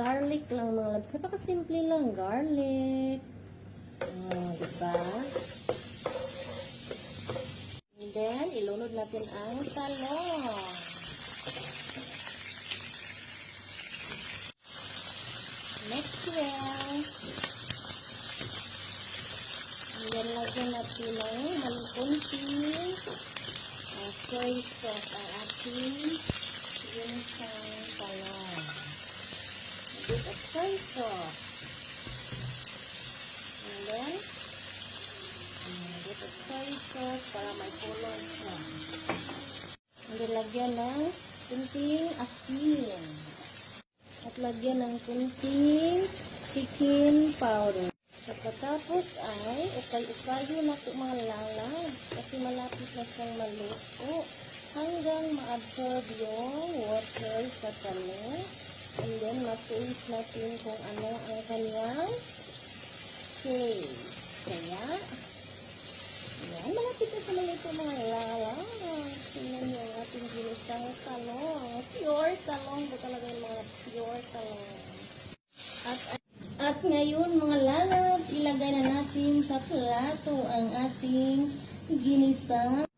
garlic lang mga labs. Napakasimple lang, garlic. Oh, diba? And then, ilunod natin ang talong. Next well. And then, lagyan natin ng malukunting uh, soy sauce ang ating ginisang talong. Bit of soy. And then, a bit of soy sauce para may kulay siya. And lagyan ng kunting asin. At lagyan ng kunting chicken powder. Pagkatapos ay ukay-ukayo na po mga lalab kasi malapit na siyang maluto hanggang ma-absorb yung water sa talong. And then, matulis natin kung ano ang kanyang taste. Kaya, yan, malapit na sa maluto mga lalab. Tingnan niyo ang ating ginisang talong. Pure talong po talaga yung mga pure talong. At at ngayon mga lalabs, ilagay na natin sa plato ang ating ginisang